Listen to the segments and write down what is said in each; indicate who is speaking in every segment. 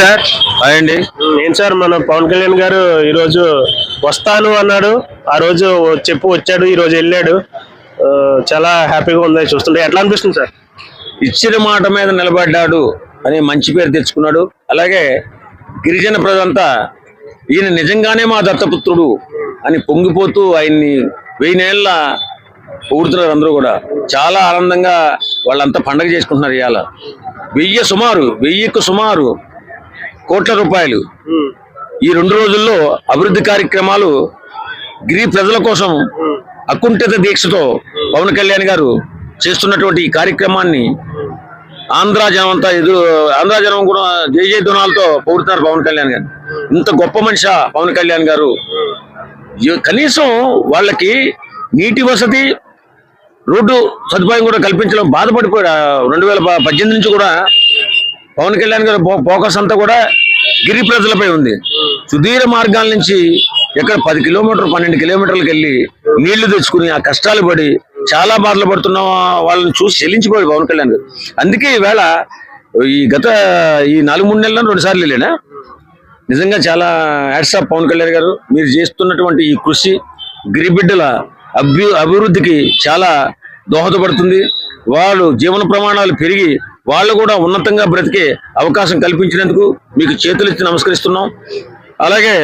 Speaker 1: Sir.
Speaker 2: Hi అండి.
Speaker 1: ఏం sir మన పవన్ కళ్యాణ్ గారు ఈ రోజు వస్తాను అన్నాడు. ఆ రోజు చెప్పు వచ్చాడు ఈ రోజు వెళ్ళాడు. చాలా హ్యాపీగా ఉంది చూస్తుంటే. ఎట్లా అనిపిస్తుంది సార్?
Speaker 2: ఇచ్చిన మాట మీద నిలబడ్డాడు అని మంచి పేరు తెచ్చుకున్నాడు. అలాగే గిరిజన ప్రజలంతా ఈయన నిజంగానే మా దత్తపుత్రుడు అని పొంగిపోతూ ఆయన్ని వెయ్యి నేళ్ళ పొగుడుతున్నారు అందరూ కూడా. చాలా ఆనందంగా వాళ్ళంతా పండగ చేసుకుంటున్నారు ఇవాళ. వెయ్యి సుమారు వెయ్యికి సుమారు కోట్ల రూపాయలు. ఈ రెండు రోజుల్లో అభివృద్ధి కార్యక్రమాలు గిరి ప్రజల కోసం అకుంఠిత దీక్షతో పవన్ కళ్యాణ్ గారు చేస్తున్నటువంటి ఈ కార్యక్రమాన్ని ఆంధ్ర జనం అంతా ఎదురు ఆంధ్ర జనం కూడా జై జై దునాలతో పవన్ కళ్యాణ్ గారు. ఇంత గొప్ప మనిషి పవన్ కళ్యాణ్ గారు. కనీసం వాళ్ళకి నీటి వసతి రోడ్డు సదుపాయం కూడా కల్పించడం బాధపడిపోయాడు. రెండు వేల పద్దెనిమిది నుంచి కూడా పవన్ కళ్యాణ్ గారి ఫోకస్ అంతా కూడా గిరి ప్రజలపై ఉంది. సుదీర మార్గాల నుంచి ఎక్కడ పది కిలోమీటర్ పన్నెండు కిలోమీటర్లకు వెళ్ళి నీళ్ళు తెచ్చుకుని ఆ కష్టాలు పడి చాలా బాధలు పడుతున్న వాళ్ళని చూసి చెల్లించిపోయాడు పవన్ కళ్యాణ్ గారు. అందుకే ఈవేళ ఈ గత ఈ నాలుగు మూడు నెలల్లో రెండు సార్లు వెళ్ళాడా నిజంగా చాలా హ్యాట్సాప్ పవన్ కళ్యాణ్ గారు. మీరు చేస్తున్నటువంటి ఈ కృషి గిరిబిడ్డల అభ్యు అభివృద్ధికి చాలా దోహదపడుతుంది. వాళ్ళు జీవన ప్రమాణాలు పెరిగి వాళ్ళు కూడా ఉన్నతంగా బ్రతికే అవకాశం కల్పించినందుకు మీకు చేతులెత్తి నమస్కరిస్తున్నాం. అలాగే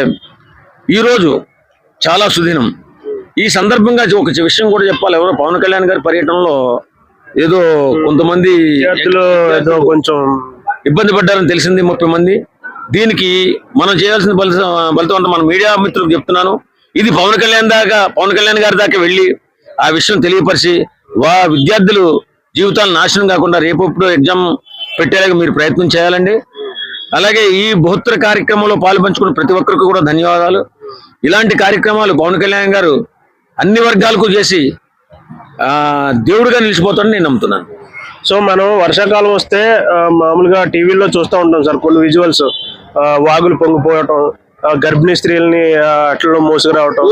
Speaker 2: ఈరోజు చాలా సుదినం. ఈ సందర్భంగా ఒక విషయం కూడా చెప్పాలి. ఎవరో పవన్ కళ్యాణ్ గారి పర్యటనలో ఏదో కొంతమంది
Speaker 1: ఏదో కొంచెం
Speaker 2: ఇబ్బంది పడ్డారని తెలిసింది ముప్పై మంది. దీనికి మనం చేయాల్సిన ఫలితం ఫలితం మన మీడియా మిత్రులకు చెప్తున్నాను. ఇది పవన్ కళ్యాణ్ దాకా పవన్ కళ్యాణ్ గారి దాకా వెళ్ళి ఆ విషయం తెలియపరిచి వా విద్యార్థులు జీవితాలు నాశనం కాకుండా రేపు ఇప్పుడు ఎగ్జామ్ పెట్టేలాగా మీరు ప్రయత్నం చేయాలండి. అలాగే ఈ బహుత్తర కార్యక్రమంలో పాల్పంచుకున్న ప్రతి ఒక్కరికి కూడా ధన్యవాదాలు. ఇలాంటి కార్యక్రమాలు పవన్ కళ్యాణ్ గారు అన్ని వర్గాలకు చేసి దేవుడిగా నిలిచిపోతాడని నేను నమ్ముతున్నాను.
Speaker 1: సో మనం వర్షాకాలం వస్తే మామూలుగా టీవీలో చూస్తూ ఉంటాం సార్ కొన్ని విజువల్స్ వాగులు పొంగిపోవటం గర్భిణీ స్త్రీలని అట్లలో మోసుకురావటం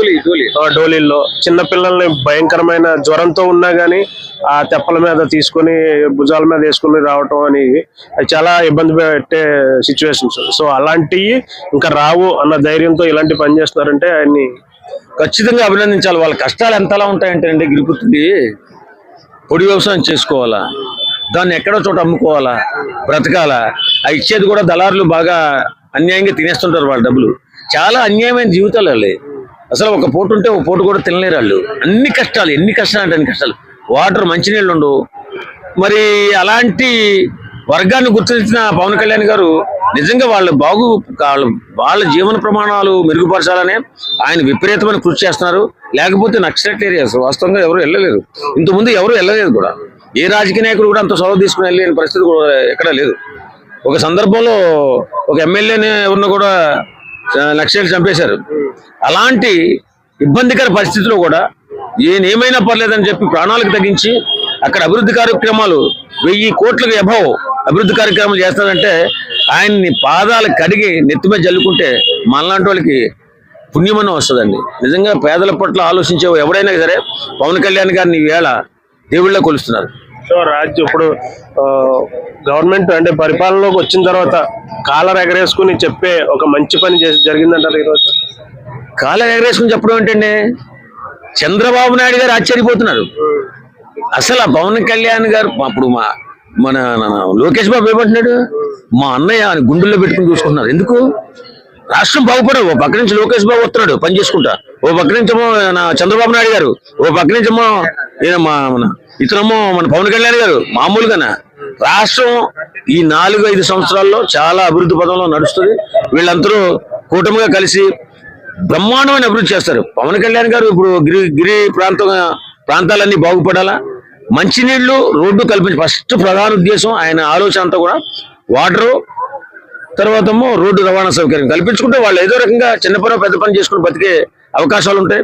Speaker 1: ఆ, డోలీల్లో. చిన్న పిల్లల్ని భయంకరమైన జ్వరంతో ఉన్నా గానీ ఆ తెప్పల మీద తీసుకొని భుజాల మీద వేసుకుని రావటం అని అది చాలా ఇబ్బంది పెట్టే సిచ్యువేషన్స్. సో అలాంటివి ఇంకా రావు అన్న ధైర్యంతో ఇలాంటి పని చేస్తున్నారంటే ఆయన్ని
Speaker 2: ఖచ్చితంగా అభినందించాలి. వాళ్ళ కష్టాలు ఎంతలా ఉంటాయంటే అండి గిరిపుతుంది పొడి వ్యవసాయం చేసుకోవాలా? దాన్ని ఎక్కడో చోట అమ్ముకోవాలా? బ్రతకాలా? ఆ ఇచ్చేది కూడా దళారులు బాగా అన్యాయంగా తినేస్తుంటారు వాళ్ళ డబ్బులు. చాలా అన్యాయమైన జీవితాలు వాళ్ళే అసలు ఒక పూట ఉంటే ఒక పూట కూడా తినలేరు వాళ్ళు. అన్ని కష్టాలు ఎన్ని కష్టాలు అంటే అన్ని కష్టాలు. వాటర్ మంచినీళ్ళు ఉండవు. మరి అలాంటి వర్గాన్ని గుర్తించిన పవన్ కళ్యాణ్ గారు నిజంగా వాళ్ళ బాగు వాళ్ళ వాళ్ళ జీవన ప్రమాణాలు మెరుగుపరచాలనే ఆయన విపరీతమైన కృషి చేస్తున్నారు. లేకపోతే నక్సలెట్ ఏరియాస్ వాస్తవంగా ఎవరు వెళ్ళలేరు ఇంతకుముందు ఎవరు వెళ్ళలేదు కూడా. ఏ రాజకీయ నాయకుడు కూడా అంత సొలవ తీసుకుని వెళ్ళలేని పరిస్థితి కూడా ఎక్కడా లేదు. ఒక సందర్భంలో ఒక ఎమ్మెల్యేని ఎవరిని కూడా లక్ష్యాలు చంపేశారు. అలాంటి ఇబ్బందికర పరిస్థితిలో కూడా ఏమైనా పర్లేదని చెప్పి ప్రాణాలకు తగ్గించి అక్కడ అభివృద్ధి కార్యక్రమాలు వెయ్యి కోట్లకు అభావ్ అభివృద్ధి కార్యక్రమాలు చేస్తానంటే ఆయన్ని పాదాలు కడిగి నెత్తిమే జల్లుకుంటే మనలాంటి వాళ్ళకి పుణ్యమనం వస్తుందండి. నిజంగా పేదల పట్ల ఆలోచించే ఎవడైనా సరే పవన్ కళ్యాణ్ గారిని వేళ దేవుళ్ళ కొలుస్తున్నారు.
Speaker 1: సో రాజ్యం ఇప్పుడు గవర్నమెంట్ అంటే పరిపాలనలోకి వచ్చిన తర్వాత కాలర్ ఎగరేసుకుని చెప్పే ఒక మంచి పని చేసి జరిగిందంటారు ఈరోజు?
Speaker 2: కాలర్ ఎగరేసుకుని చెప్పడం ఏంటండి? చంద్రబాబు నాయుడు గారు ఆశ్చర్యపోతున్నారు. అసలు ఆ పవన్ కళ్యాణ్ గారు అప్పుడు మా మన లోకేష్ బాబు ఏమంటున్నాడు? మా అన్నయ్య అని గుండెల్లో పెట్టుకుని చూసుకుంటున్నారు. ఎందుకు? రాష్ట్రం బాగుపడవు ఓ పక్క నుంచి లోకేష్ బాబు వస్తున్నాడు పని చేసుకుంటా. ఓ పక్క నుంచేమో నా చంద్రబాబు నాయుడు గారు. ఓ పక్క నుంచేమో మా మన ఇతనేమో మన పవన్ కళ్యాణ్ గారు మామూలుగానే. రాష్ట్రం ఈ నాలుగు ఐదు సంవత్సరాల్లో చాలా అభివృద్ధి పదంలో నడుస్తుంది. వీళ్ళందరూ కూటమిగా కలిసి బ్రహ్మాండమైన అభివృద్ధి చేస్తారు. పవన్ కళ్యాణ్ గారు ఇప్పుడు గిరి గిరి ప్రాంతం ప్రాంతాలన్నీ బాగుపడాలా? మంచినీళ్ళు రోడ్డు కల్పించి ఫస్ట్ ప్రధాన ఉద్దేశం ఆయన ఆలోచన అంతా కూడా వాటరు తర్వాత రోడ్డు రవాణా సౌకర్యం. కల్పించుకుంటే వాళ్ళు ఏదో రకంగా చిన్న పని పెద్ద పని చేసుకుని బతికే అవకాశాలు ఉంటాయి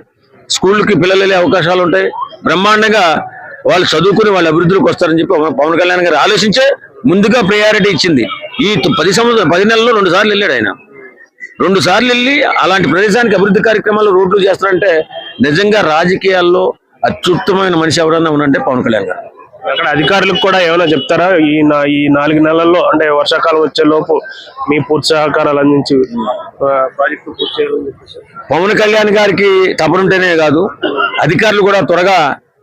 Speaker 2: స్కూళ్ళకి పిల్లలు వెళ్ళే అవకాశాలు ఉంటాయి బ్రహ్మాండంగా వాళ్ళు చదువుకుని వాళ్ళ అభివృద్ధిలోకి వస్తారని చెప్పి పవన్ కళ్యాణ్ గారు ఆలోచించే ముందుగా ప్రయారిటీ ఇచ్చింది. ఈ పది సంవత్సరం పది నెలల్లో రెండు సార్లు వెళ్ళాడు ఆయన. రెండు సార్లు వెళ్ళి అలాంటి ప్రదేశానికి అభివృద్ధి కార్యక్రమాలు రోడ్లు చేస్తారంటే నిజంగా రాజకీయాల్లో అత్యుత్తమైన మనిషి ఎవరన్నా ఉన్నంటే పవన్ కళ్యాణ్ గారు.
Speaker 1: అక్కడ అధికారులకు కూడా ఏమైనా చెప్తారా? ఈ నా ఈ నాలుగు నెలల్లో అంటే వర్షాకాలం వచ్చే లోపు మీ పూర్తి సహకారాలు అందించి ఆ, ప్రాజెక్టు పూర్తి చేయాలని చెప్పేసి.
Speaker 2: పవన్ కళ్యాణ్ గారికి తపనుంటేనే కాదు అధికారులు కూడా త్వరగా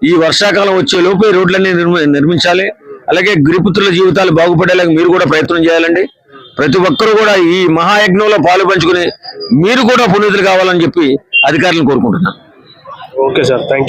Speaker 2: ఈ వర్షాకాలం వచ్చే లోపు ఈ రోడ్లన్నీ నిర్మించాలి. అలాగే గిరిపుత్రుల జీవితాలు బాగుపడేలాగా మీరు కూడా ప్రయత్నం చేయాలండి. ప్రతి ఒక్కరూ కూడా ఈ మహాయజ్ఞంలో పాలు పంచుకుని మీరు కూడా పునీతులు కావాలని చెప్పి అధికారులను కోరుకుంటున్నాను.
Speaker 1: Okay sir thank